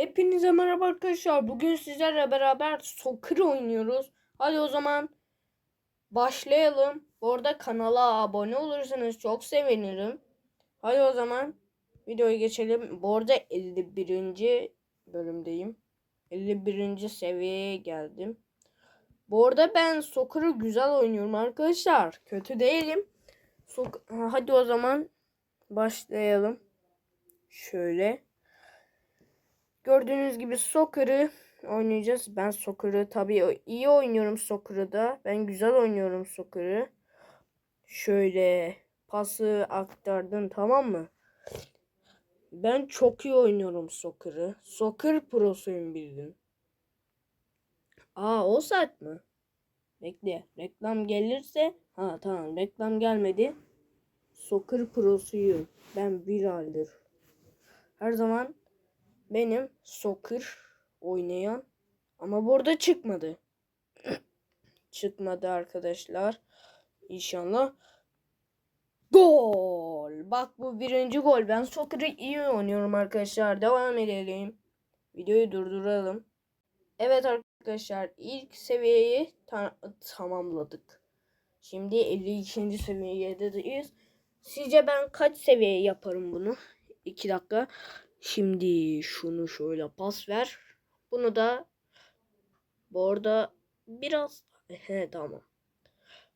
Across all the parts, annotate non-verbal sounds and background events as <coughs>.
Hepinize merhaba arkadaşlar. Bugün sizlerle beraber soccer oynuyoruz. Hadi o zaman başlayalım. Bu arada kanala abone olursanız çok sevinirim. Hadi o zaman videoya geçelim. Bu arada 51. bölümdeyim. 51. seviyeye geldim. Bu arada ben soccer'ı güzel oynuyorum arkadaşlar. Kötü değilim. Sok- Hadi o zaman başlayalım. Şöyle. Gördüğünüz gibi soccer'ı oynayacağız. Ben soccer'ı tabii iyi oynuyorum soccer'ı da. Ben güzel oynuyorum soccer'ı. Şöyle pası aktardım tamam mı? Ben çok iyi oynuyorum soccer'ı. Soccer prosuyum bildim. Aa o saat mi? Bekle. Reklam gelirse ha tamam reklam gelmedi. Soccer prosuyum. Ben bir aydır. Her zaman benim soccer oynayan ama burada çıkmadı. <clears throat> çıkmadı arkadaşlar. İnşallah. Gol. Bak bu birinci gol. Ben soccer'ı iyi oynuyorum arkadaşlar. Devam edelim. Videoyu durduralım. Evet arkadaşlar ilk seviyeyi ta- tamamladık. Şimdi 52. seviyedeyiz. Sizce ben kaç seviye yaparım bunu? 2 dakika. Şimdi şunu şöyle pas ver. Bunu da bu arada biraz <laughs> he tamam.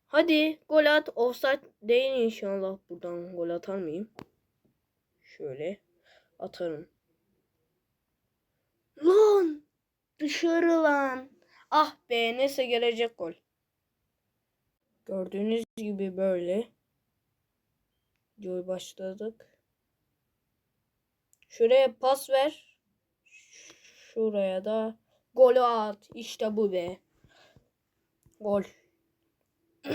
Hadi gol at. Offside değil inşallah. Buradan gol atar mıyım? Şöyle atarım. Lan! Dışarı lan. Ah be neyse gelecek gol. Gördüğünüz gibi böyle. Videoyu başladık. Şuraya pas ver. Şuraya da golü at. İşte bu be. Gol. <clears throat>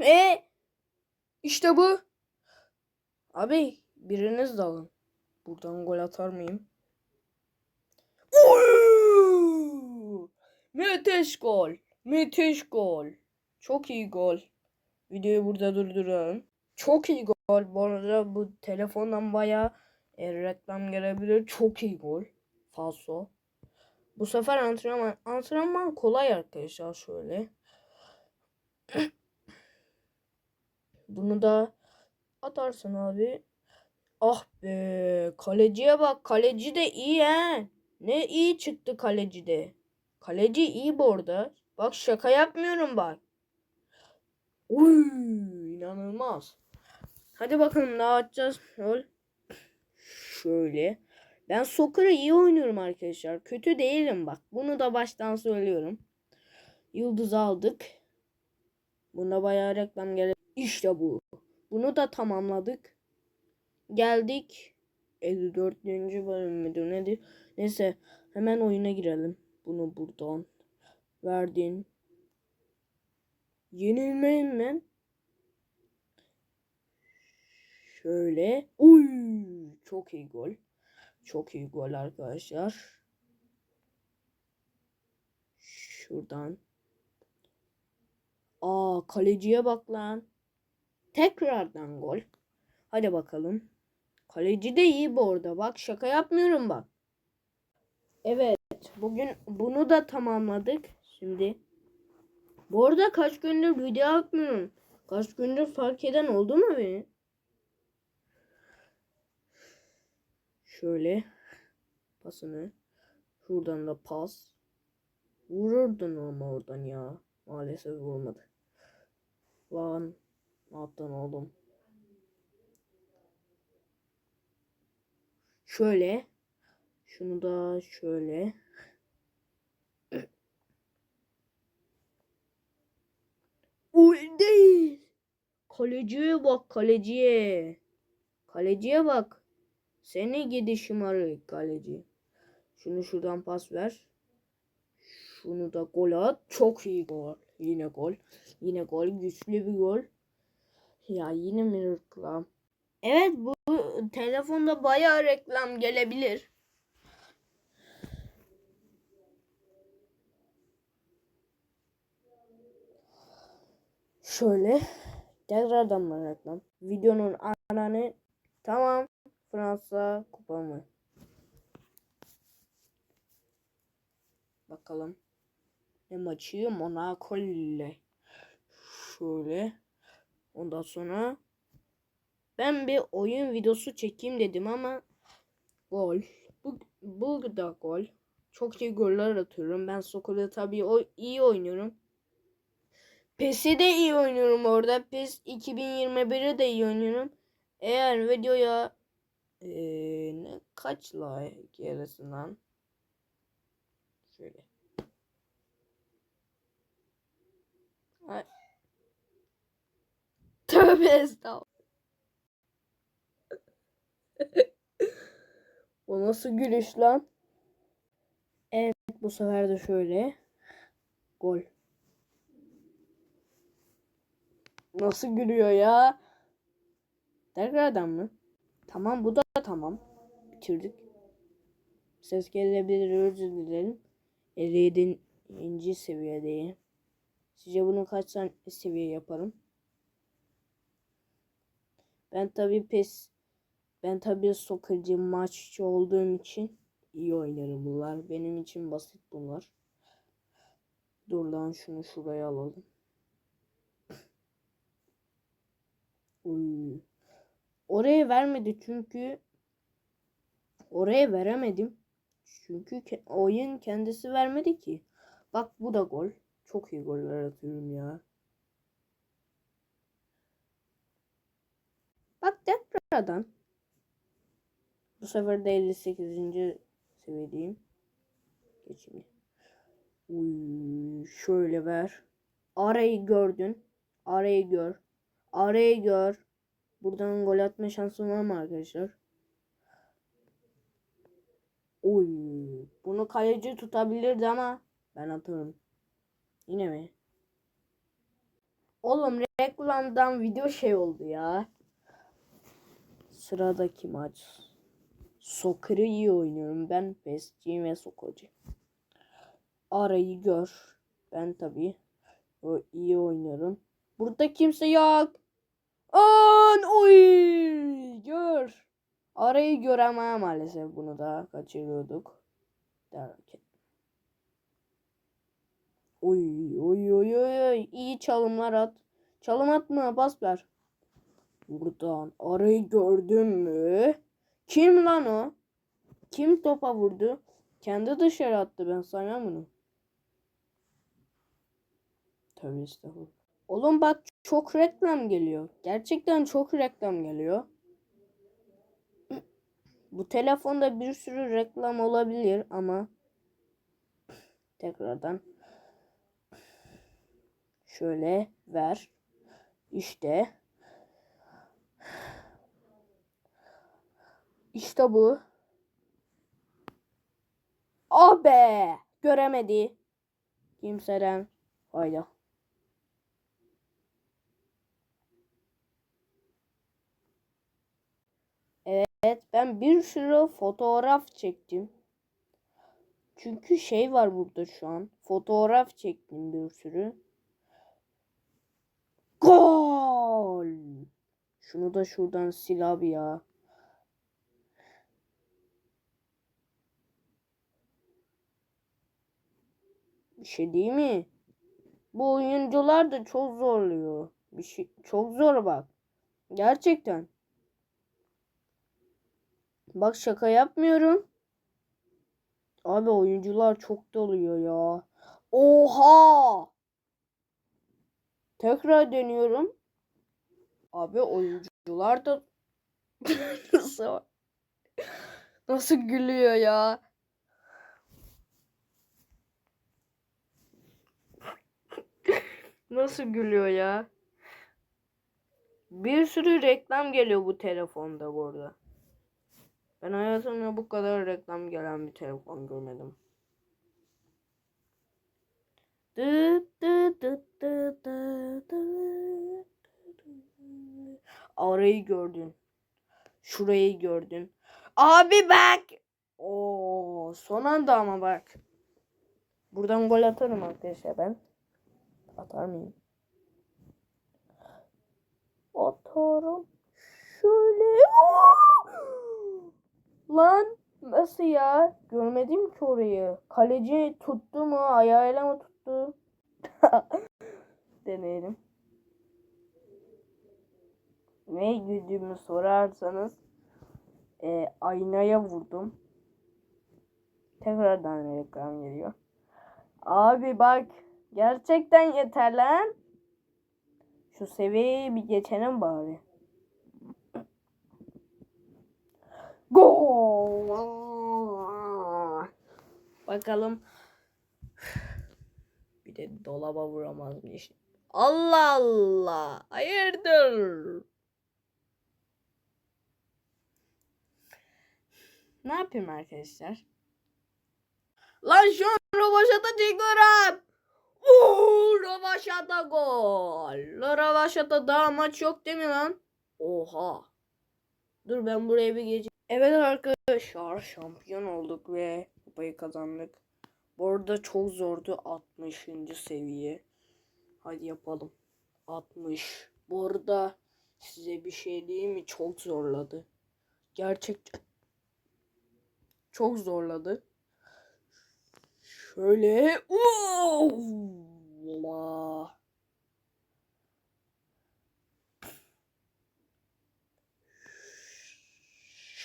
e işte bu. Abi biriniz dalın. Buradan gol atar mıyım? Oy! Müthiş gol. Müthiş gol. Çok iyi gol. Videoyu burada durduralım. Çok iyi gol. Bu arada bu telefondan bayağı e, reklam gelebilir. Çok iyi gol. Falso. Bu sefer antrenman. Antrenman kolay arkadaşlar şöyle. <coughs> Bunu da atarsın abi. Ah be kaleciye bak. Kaleci de iyi he. Ne iyi çıktı kaleci de. Kaleci iyi bu arada. Bak şaka yapmıyorum bak. Uy, inanılmaz. Hadi bakalım ne atacağız. Gol. Şöyle. Ben soccer'ı iyi oynuyorum arkadaşlar. Kötü değilim bak. Bunu da baştan söylüyorum. Yıldız aldık. Bunda bayağı reklam gelir. İşte bu. Bunu da tamamladık. Geldik. 54. bölüm müdür nedir? Neyse hemen oyuna girelim. Bunu buradan verdin. Yenilmeyim ben. Şöyle. Uy, çok iyi gol. Çok iyi gol arkadaşlar. Şuradan. Aa kaleciye bak lan. Tekrardan gol. Hadi bakalım. Kaleci de iyi bu arada. Bak şaka yapmıyorum bak. Evet. Bugün bunu da tamamladık. Şimdi. Bu arada kaç gündür video atmıyorum. Kaç gündür fark eden oldu mu beni? Şöyle pasını. Şuradan da pas. Vururdun ama oradan ya. Maalesef vurmadı. Lan ne yaptın oğlum? Şöyle. Şunu da şöyle. <clears throat> Uy kaleciye bak kaleciye. Kaleciye bak seni gidi şımarık kaleci. Şunu şuradan pas ver. Şunu da gol at. Çok iyi gol. Yine gol. Yine gol. Güçlü bir gol. Ya yine mi reklam? Evet bu telefonda bayağı reklam gelebilir. Şöyle tekrardan reklam? Videonun ananı tamam Fransa kupa mı? Bakalım. Ne maçı? Monaco ile. Şöyle. Ondan sonra ben bir oyun videosu çekeyim dedim ama gol. Bu, bu da gol. Çok iyi goller atıyorum. Ben Sokol'da tabii o iyi oynuyorum. PES'i de iyi oynuyorum orada. PES 2021'i de iyi oynuyorum. Eğer videoya eee, ne kaç like gelirsin Şöyle. Ay. Tövbe estağfurullah. <laughs> o nasıl gülüş lan? Evet bu sefer de şöyle. Gol. Nasıl gülüyor ya? Tekrardan mı? Tamam bu da tamam. Bitirdik. Ses gelebilir özür dilerim. 57. seviyedeyim. Sizce bunu kaç tane seviye yaparım? Ben tabi pes ben tabi sokacı maççı olduğum için iyi oynarım bunlar. Benim için basit bunlar. Dur lan şunu şuraya alalım. Uy. Oraya vermedi çünkü oraya veremedim. Çünkü oyun kendisi vermedi ki. Bak bu da gol. Çok iyi goller atıyorum ya. Bak tekrardan. Bu sefer de 58. seviyedeyim. Geç şimdi. Uy, şöyle ver. Arayı gördün. Arayı gör. Arayı gör. Buradan gol atma şansım var mı arkadaşlar? Oy. Bunu kaleci tutabilirdi ama ben atarım. Yine mi? Oğlum reklamdan video şey oldu ya. Sıradaki maç. Soccer'ı iyi oynuyorum. Ben PES'ciyim ve Soccer'cı. Arayı gör. Ben tabii o iyi oynuyorum. Burada kimse yok. An oy gör. Arayı gör ama maalesef bunu da kaçırıyorduk. Derken. Oy oy oy oy. İyi çalımlar at. Çalım atma bas ver. Buradan arayı gördün mü? Kim lan o? Kim topa vurdu? Kendi dışarı attı ben saymam bunu. Tövbe estağfurullah. Oğlum bak çok reklam geliyor. Gerçekten çok reklam geliyor. <clears throat> Bu telefonda bir sürü reklam olabilir ama <clears throat> tekrardan <clears throat> şöyle ver. İşte İşte bu. Ah! Göremedi. Kimseden fayda. Evet ben bir sürü fotoğraf çektim. Çünkü şey var burada şu an. Fotoğraf çektim bir sürü. Gol! Şunu da şuradan sil abi ya. Bir şey değil mi? Bu oyuncular da çok zorluyor. Bir şey çok zor bak. Gerçekten. Bak şaka yapmıyorum. Abi oyuncular çok doluyor ya. Oha! Tekrar deniyorum. Abi oyuncular da <laughs> nasıl nasıl gülüyor ya. Nasıl gülüyor ya? Bir sürü reklam geliyor bu telefonda bu arada. Ben hayatımda bu kadar reklam gelen bir telefon görmedim. Arayı gördün. Şurayı gördün. Abi bak. Oo, son anda ama bak. Buradan gol atarım arkadaşlar ben. Atar mıyım? Atarım. Şöyle. Lan nasıl ya? Görmedim ki orayı. Kaleci tuttu mu? Ayağıyla mı tuttu? <laughs> Deneyelim. Ne güdüğümü sorarsanız e, aynaya vurdum. Tekrardan reklam geliyor. Abi bak gerçekten yeter lan. Şu seviyeyi bir geçelim bari. Gol. Bakalım. <sighs> Bir de dolaba vuramazmış. Allah Allah. Hayırdır? Ne yapayım arkadaşlar? Lan şu an Rovaşata çekiyorum. Rovaşata gol. Rovaşata daha maç yok değil mi lan? Oha. Dur ben buraya bir geçeyim. Evet arkadaşlar şampiyon olduk ve kupayı kazandık. Bu arada çok zordu 60. seviye. Hadi yapalım. 60. Bu arada size bir şey diyeyim mi? Çok zorladı. Gerçekten çok zorladı. Şöyle. Allah.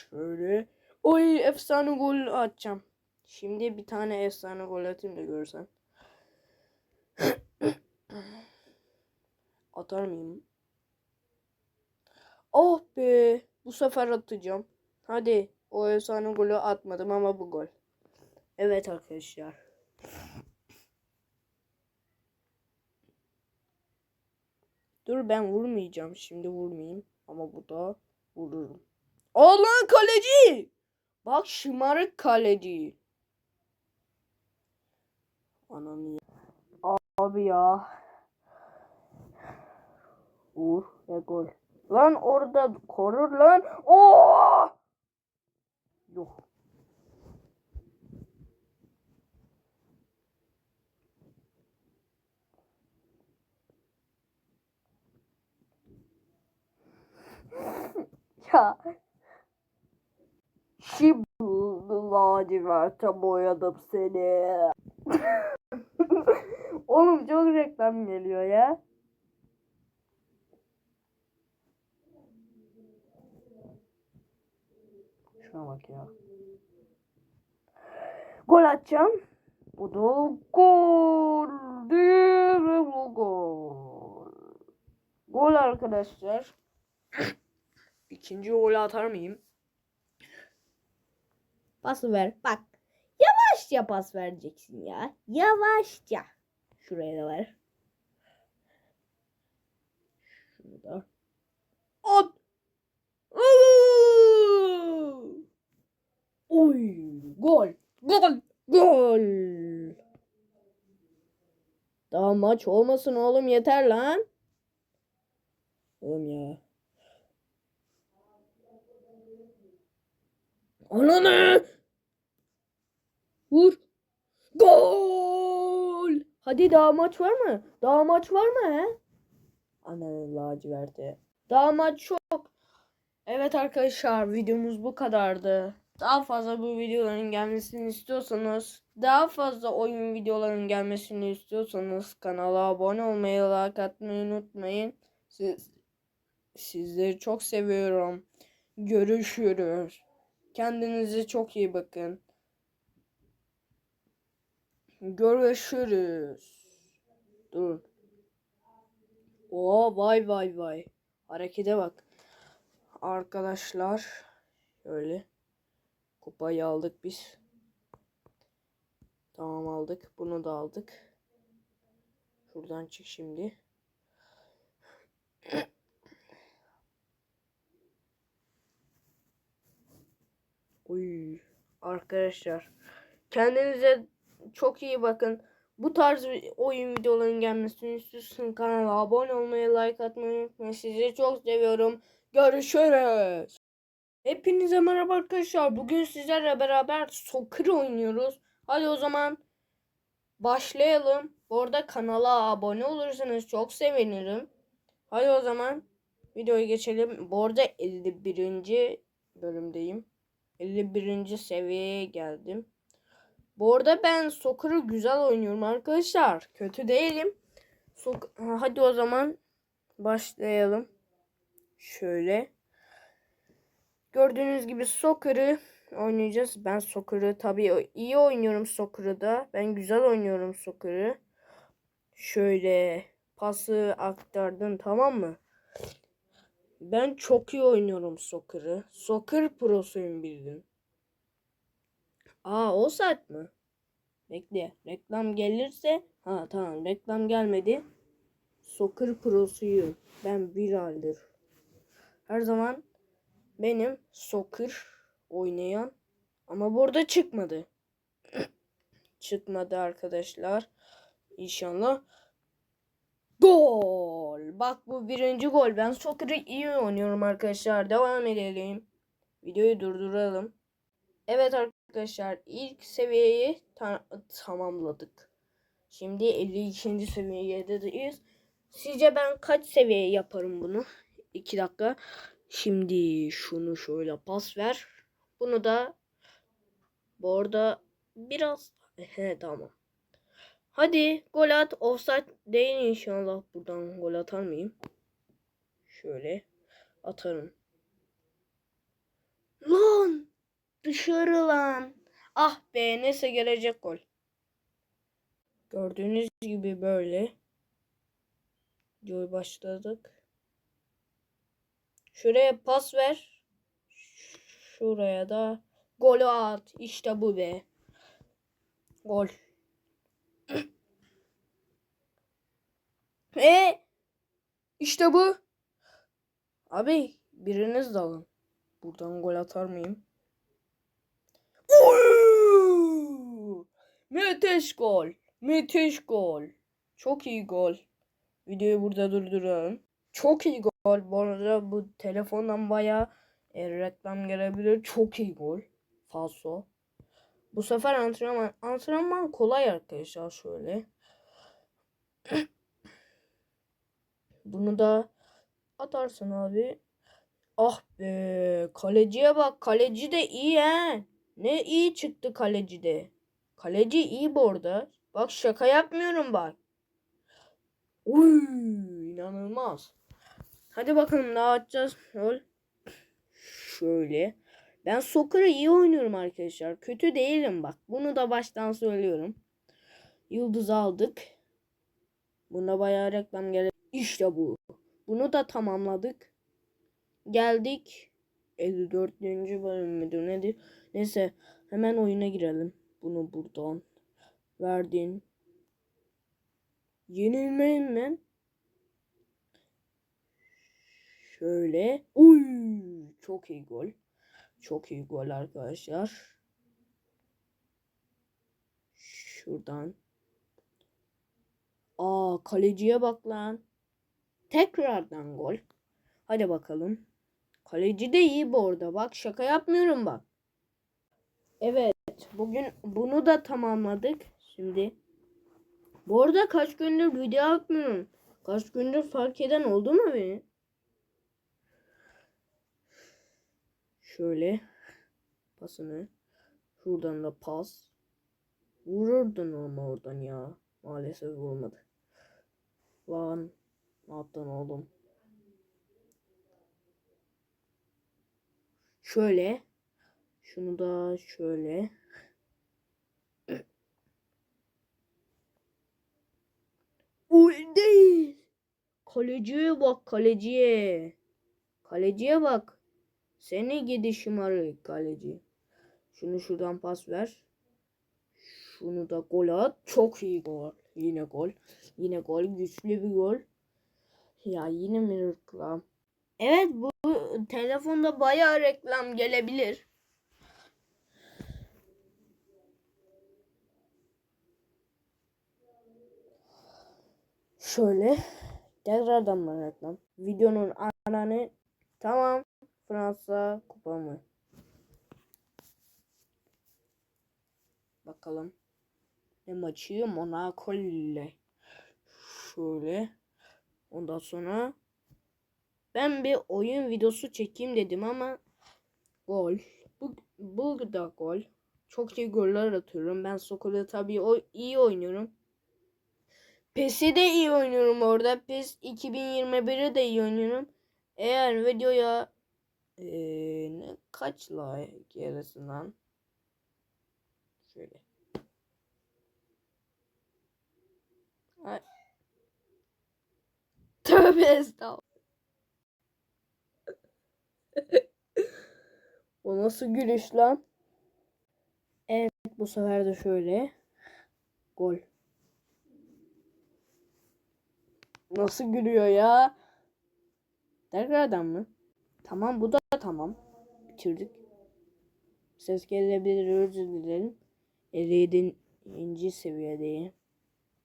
Şöyle. Oy efsane gol atacağım. Şimdi bir tane efsane gol atayım da görsen. <coughs> Atar mıyım? Oh be. Bu sefer atacağım. Hadi. O efsane golü atmadım ama bu gol. Evet arkadaşlar. Dur ben vurmayacağım. Şimdi vurmayayım. Ama bu da vururum. Allah kaleci! Bak şımarık kaleci. Ananı ya. Abi ya. Vur ve gol. Lan orada korur lan. Oo! Yok. <laughs> ya. Şimdi laciverte boyadım seni. <laughs> Oğlum çok reklam geliyor ya. Şuna bak ya. Gol atacağım. Bu da gol. Bu gol. Gol arkadaşlar. İkinci golü atar mıyım? Pası ver. Bak. Yavaşça pas vereceksin ya. Yavaşça. Şuraya da ver. Şunu da. At. Aa! Oy. Gol. Gol. Gol. Daha maç olmasın oğlum yeter lan. Oğlum ya. Ananı! Vur. Gol! Hadi daha maç var mı? Daha maç var mı he? Ananı laciverti. Daha maç çok. Evet arkadaşlar videomuz bu kadardı. Daha fazla bu videoların gelmesini istiyorsanız, daha fazla oyun videoların gelmesini istiyorsanız kanala abone olmayı, like atmayı unutmayın. Siz, sizleri çok seviyorum. Görüşürüz. Kendinize çok iyi bakın. Görüşürüz. Dur. Oo vay vay vay. Harekete bak. Arkadaşlar şöyle kupayı aldık biz. Tamam aldık. Bunu da aldık. Şuradan çık şimdi. Uy arkadaşlar kendinize çok iyi bakın. Bu tarz oyun videolarının gelmesini istiyorsanız kanala abone olmayı, like atmayı unutmayın. Sizi çok seviyorum. Görüşürüz. Hepinize merhaba arkadaşlar. Bugün sizlerle beraber soccer oynuyoruz. Hadi o zaman başlayalım. Bu arada kanala abone olursanız çok sevinirim. Hadi o zaman videoya geçelim. Bu arada 51. bölümdeyim. 51. seviyeye geldim. Bu arada ben Soccer'ı güzel oynuyorum arkadaşlar. Kötü değilim. Sok Ha, Hadi o zaman başlayalım. Şöyle. Gördüğünüz gibi Soccer'ı oynayacağız. Ben Soccer'ı tabii iyi oynuyorum Soccer'ı da. Ben güzel oynuyorum Soccer'ı. Şöyle pası aktardın tamam mı? Ben çok iyi oynuyorum Soccer'ı. Soccer prosuyum bildim. Aa o saat mi? Bekle. Reklam gelirse. Ha tamam reklam gelmedi. Soccer prosuyum. Ben bir aydır. Her zaman benim soccer oynayan ama burada çıkmadı. <clears throat> çıkmadı arkadaşlar. İnşallah. Gol. Bak bu birinci gol. Ben soccer'ı iyi oynuyorum arkadaşlar. Devam edelim. Videoyu durduralım. Evet arkadaşlar ilk seviyeyi ta- tamamladık. Şimdi 52. seviyedeyiz. Sizce ben kaç seviye yaparım bunu? 2 dakika. Şimdi şunu şöyle pas ver. Bunu da bu arada biraz he tamam. Hadi gol at. Offside değil inşallah. Buradan gol atar mıyım? Şöyle atarım. Lan! Dışarı lan. Ah be neyse gelecek gol. Gördüğünüz gibi böyle. Videoyu başladık. Şuraya pas ver. Şuraya da golü at. İşte bu be. Gol. <clears throat> E işte bu. Abi biriniz dalın. Buradan gol atar mıyım? Oy! Müthiş gol. Müthiş gol. Çok iyi gol. Videoyu burada durduralım. Çok iyi gol. Bu arada bu telefondan bayağı e, reklam gelebilir. Çok iyi gol. Falso. Bu sefer antrenman antrenman kolay arkadaşlar şöyle. <coughs> Bunu da atarsın abi. Ah be kaleciye bak. Kaleci de iyi he. Ne iyi çıktı kaleci de. Kaleci iyi bu arada. Bak şaka yapmıyorum bak. Uy inanılmaz. Hadi bakalım ne atacağız. Rol. Şöyle. Ben soccer'ı iyi oynuyorum arkadaşlar. Kötü değilim bak. Bunu da baştan söylüyorum. Yıldız aldık. Buna bayağı reklam gele. İşte bu. Bunu da tamamladık. Geldik. 54. bölüm müdür nedir? Neyse hemen oyuna girelim. Bunu buradan verdin. Yenilmeyim ben. Şöyle. Uy, çok iyi gol. Çok iyi gol arkadaşlar. Şuradan. Aa kaleciye bak lan. Tekrardan gol. Hadi bakalım. Kaleci de iyi bu arada. Bak şaka yapmıyorum bak. Evet. Bugün bunu da tamamladık. Şimdi. Bu arada kaç gündür video atmıyorum. Kaç gündür fark eden oldu mu beni? Şöyle. Pasını. Şuradan da pas. Vururdun ama oradan ya. Maalesef vurmadı. Lan. Ne yaptın oğlum? Şöyle. Şunu da şöyle. Uy değil. Kaleciye bak kaleciye. Kaleciye bak. Seni gidi şımarık kaleci. Şunu şuradan pas ver. Şunu da gol at. Çok iyi gol. Yine gol. Yine gol. Güçlü bir gol. Ya yine mi reklam? Evet bu telefonda bayağı reklam gelebilir. Şöyle tekrardan mı reklam? Videonun ananı tamam Fransa kupa mı? Bakalım. Ne maçı? Monaco ile. Şöyle. Ondan sonra ben bir oyun videosu çekeyim dedim ama gol. Bu Bu da gol. Çok iyi goller atıyorum. Ben Sokol'da tabii o iyi oynuyorum. PES'i de iyi oynuyorum orada. PES 2021'i de iyi oynuyorum. Eğer videoya eee, ne kaç like lan? Şöyle. Ay. Tövbe estağfurullah. o nasıl gülüş lan? Evet bu sefer de şöyle. Gol. Nasıl gülüyor ya? Tekrardan mı? Tamam bu da tamam. Bitirdik. Ses gelebilir özür dilerim. 57. seviyedeyim.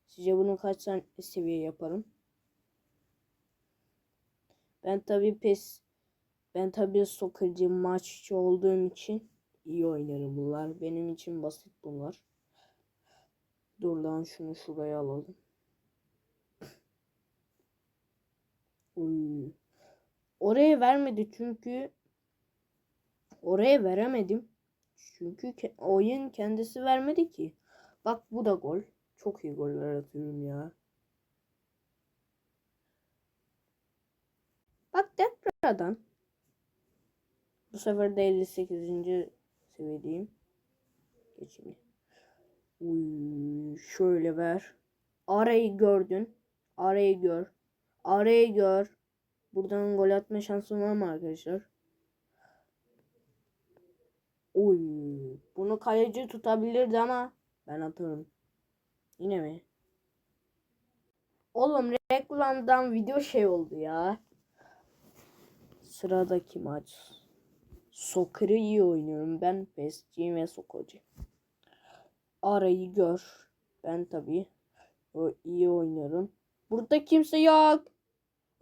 Sizce bunu kaç tane seviye yaparım? Ben tabii pes ben tabii sokacı maççı olduğum için iyi oynarım bunlar. Benim için basit bunlar. Dur lan şunu şuraya alalım. Uy. Oraya vermedi çünkü oraya veremedim. Çünkü oyun kendisi vermedi ki. Bak bu da gol. Çok iyi goller atıyorum ya. Bak tekrardan. Bu sefer de 58. seviyedeyim. Geçeyim. Uy, şöyle ver. Arayı gördün. Arayı gör. Arayı gör. Buradan gol atma şansın var mı arkadaşlar? Uy, bunu kaleci tutabilirdi ama ben atarım. Yine mi? Oğlum reklamdan video şey oldu ya. Sıradaki maç. Soccer'ı iyi oynuyorum. Ben PES'ciyim ve Soccer'cı. Arayı gör. Ben tabii o iyi oynuyorum. Burada kimse yok.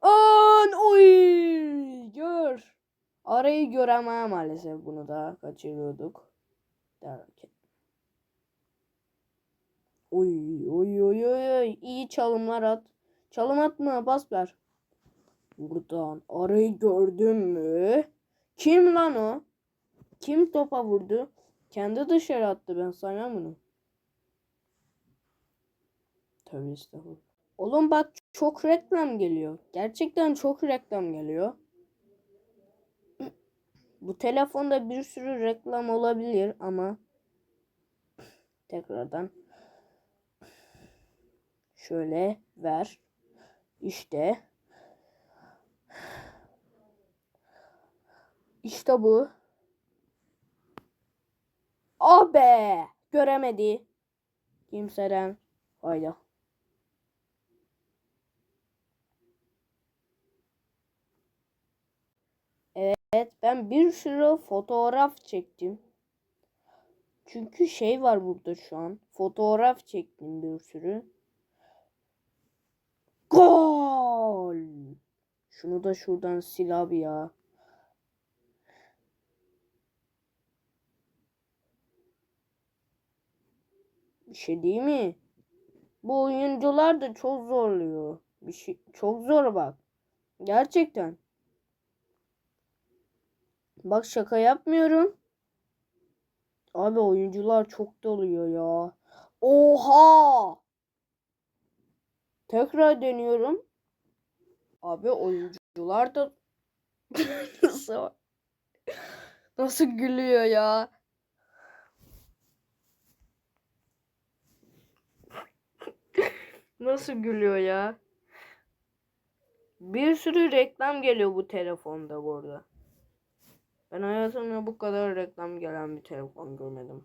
An oy gör. Arayı gör ama maalesef bunu da kaçırıyorduk. Derken. Oy oy oy oy. İyi çalımlar at. Çalım atma bas ver. Buradan arayı gördün mü? Kim lan o? Kim topa vurdu? Kendi dışarı attı ben saymam bunu. Tövbe estağfurullah. Oğlum bak çok reklam geliyor. Gerçekten çok reklam geliyor. <clears throat> Bu telefonda bir sürü reklam olabilir ama <clears throat> tekrardan <clears throat> şöyle ver. İşte İşte bu. Ah! Göremedi. Kimseden fayda. Evet ben bir sürü fotoğraf çektim. Çünkü şey var burada şu an. Fotoğraf çektim bir sürü. Gol! Şunu da şuradan sil abi ya. Bir şey değil mi? Bu oyuncular da çok zorluyor. Bir şey çok zor bak. Gerçekten. Bak şaka yapmıyorum. Abi oyuncular çok doluyor ya. Oha! Tekrar deniyorum. Abi oyuncular da <laughs> nasıl nasıl gülüyor ya. <laughs> Nasıl gülüyor ya? Bir sürü reklam geliyor bu telefonda bu arada. Ben hayatımda bu kadar reklam gelen bir telefon görmedim.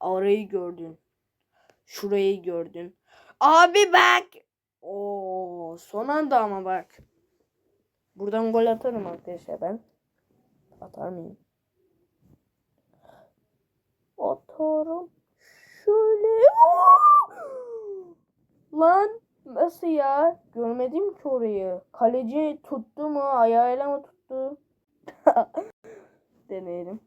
Arayı gördün. Şurayı gördün. Abi bak. Oo, son anda ama bak. Buradan gol atarım arkadaşlar ben. Atar mıyım? Atarım. Şöyle. Lan nasıl ya? Görmedim ki orayı. Kaleci tuttu mu? Ayağıyla mı tuttu? <laughs> Deneyelim.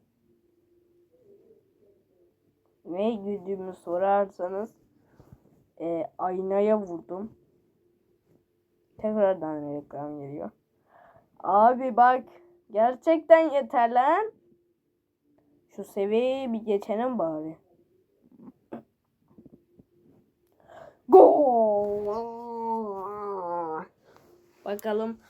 Ne güldüğümü sorarsanız e, aynaya vurdum. Tekrardan reklam geliyor. Abi bak gerçekten yeter lan. Şu seviyeyi bir geçelim bari. Gol. Bakalım.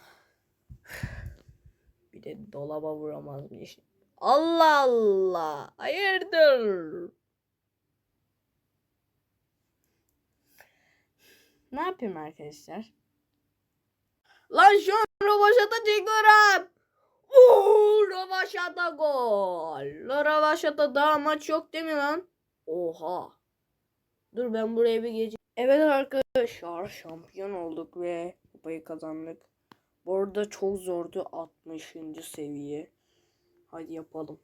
<sighs> Bir de dolaba vuramazmış. Allah Allah. Hayırdır? Ne yapayım arkadaşlar? Lan şu Rovaşat'a çıkıyorum. Uuu Rovaşat'a gol. Rovaşat'a daha maç yok değil mi lan? Oha. Dur ben buraya bir geçeyim. Evet arkadaşlar şampiyon olduk ve kupayı kazandık. Bu arada çok zordu 60. seviye. Hadi yapalım.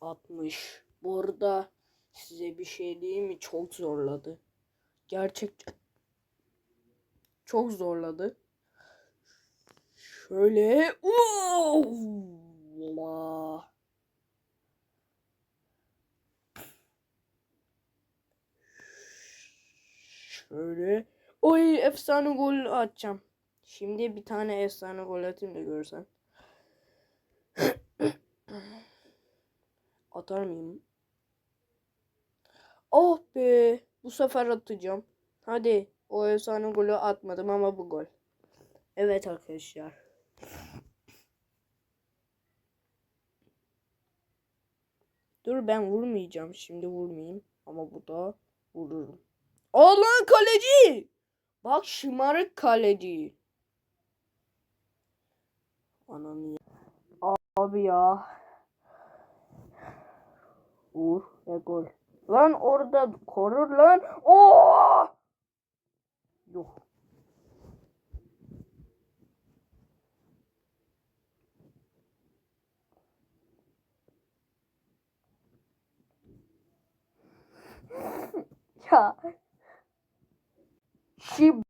60. Bu arada size bir şey diyeyim mi? Çok zorladı. Gerçekten çok zorladı. Şöyle. Allah. Şöyle. Oy efsane gol atacağım. Şimdi bir tane efsane gol atayım da görsen. <coughs> Atar mıyım? Oh be. Bu sefer atacağım. Hadi. O efsane golü atmadım ama bu gol. Evet arkadaşlar. Dur ben vurmayacağım. Şimdi vurmayayım. Ama bu da vururum. Allah kaleci. Bak şımarık kaleci. Ananı. Abi ya. Vur ve gol. Lan orada korur lan. Oo! Yok. <laughs> ya. Şimdi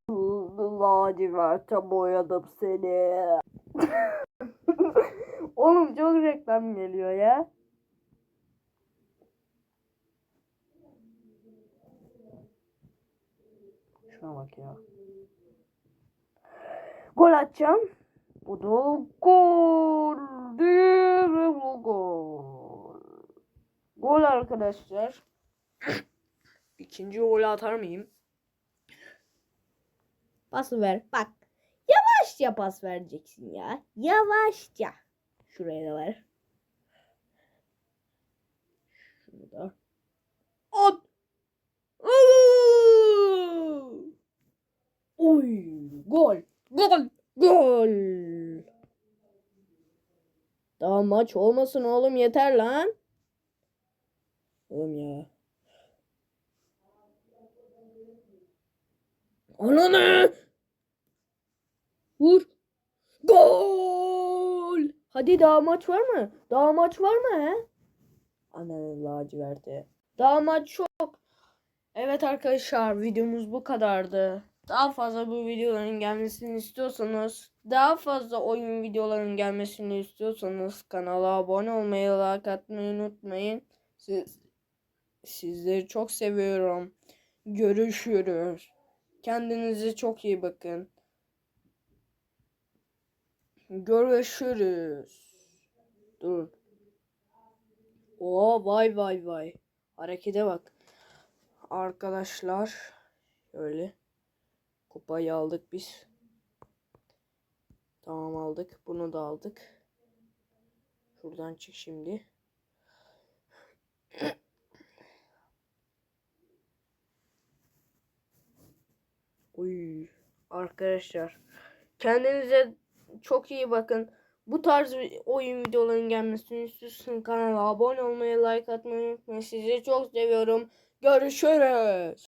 laciverte boyadım seni. <laughs> Oğlum çok reklam geliyor ya. Şuna bak ya. Gol atacağım. Bu da gol. Bu gol. Gol arkadaşlar. İkinci golü atar mıyım? Pas ver. Bak. Yavaşça pas vereceksin ya. Yavaşça. Şuraya da ver. Şunu da. At. Oy. Gol. Gol. Gol. Daha maç olmasın oğlum yeter lan. Oğlum ya. Ananı! Vur. Gol! Hadi daha maç var mı? Daha maç var mı he? Ananı laciverti. Daha maç yok. Evet arkadaşlar videomuz bu kadardı. Daha fazla bu videoların gelmesini istiyorsanız, daha fazla oyun videolarının gelmesini istiyorsanız kanala abone olmayı, like atmayı unutmayın. Siz, sizleri çok seviyorum. Görüşürüz. Kendinize çok iyi bakın. Görüşürüz. Dur. Oo vay vay vay. Harekete bak. Arkadaşlar şöyle kupayı aldık biz. Tamam aldık. Bunu da aldık. Şuradan çık şimdi. <clears throat> Uy arkadaşlar kendinize çok iyi bakın. Bu tarz oyun videolarının gelmesini istiyorsanız kanala abone olmayı, like atmayı unutmayın. Sizi çok seviyorum. Görüşürüz.